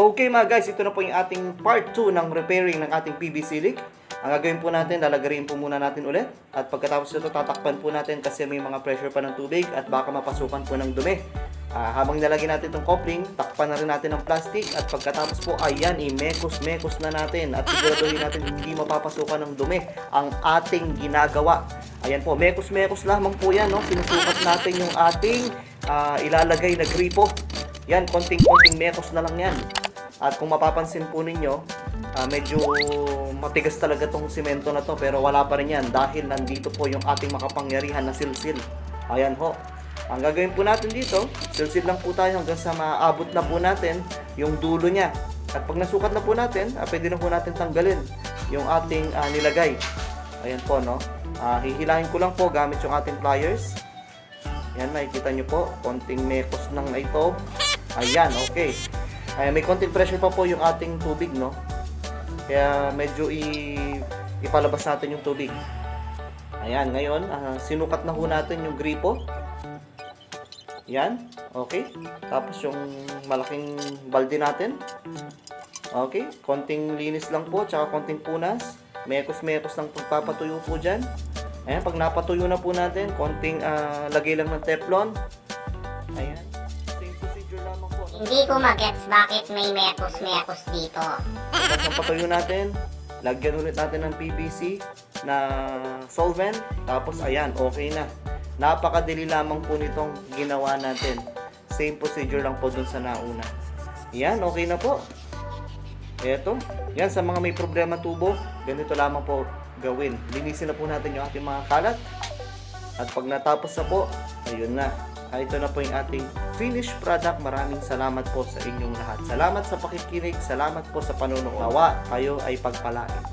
Okay mga guys, ito na po yung ating part 2 ng repairing ng ating PVC leak. Ang gagawin po natin, lalagarin po muna natin ulit. At pagkatapos ito, tatakpan po natin kasi may mga pressure pa ng tubig at baka mapasukan po ng dumi. Ah, habang nilagyan natin itong coupling, takpan na rin natin ng plastic at pagkatapos po, ayan, i-mekos-mekos na natin at siguraduhin natin hindi mapapasukan ng dumi ang ating ginagawa. Ayan po, mekos-mekos lamang po yan, no? Sinusukat natin yung ating ah, ilalagay na gripo. Yan, konting-konting mekos na lang yan. At kung mapapansin po ninyo, ah, medyo matigas talaga tong simento na to pero wala pa rin yan dahil nandito po yung ating makapangyarihan na silsil. Ayan ho. Ang gagawin po natin dito, silsil lang po tayo hanggang sa maabot na po natin yung dulo niya. At pag nasukat na po natin, ah, pwede na po natin tanggalin yung ating ah, nilagay. Ayan po, no? Ah, hihilahin ko lang po gamit yung ating pliers. Yan, makikita nyo po, konting mekos lang na ito. Ayan, okay. Ay, may konting pressure pa po yung ating tubig, no? Kaya medyo i ipalabas natin yung tubig. Ayan, ngayon, ah, sinukat na ho natin yung gripo. Yan, okay. Tapos yung malaking balde natin. Okay, konting linis lang po, tsaka konting punas. Mekos-mekos lang pagpapatuyo po dyan. Ayan, pag napatuyo na po natin, konting ah, lagay lang ng teflon. Hindi ko magets bakit may mekos-mekos dito. Tapos ang natin, lagyan ulit natin ng PVC na solvent. Tapos ayan, okay na. Napakadali lamang po nitong ginawa natin. Same procedure lang po dun sa nauna. Yan, okay na po. Eto, yan sa mga may problema tubo, ganito lamang po gawin. Linisin na po natin yung ating mga kalat. At pag natapos na po, ayun na. Ah, Ito na po yung ating finished product. Maraming salamat po sa inyong lahat. Salamat sa pakikinig. Salamat po sa panonood. Nawa, kayo ay pagpalain.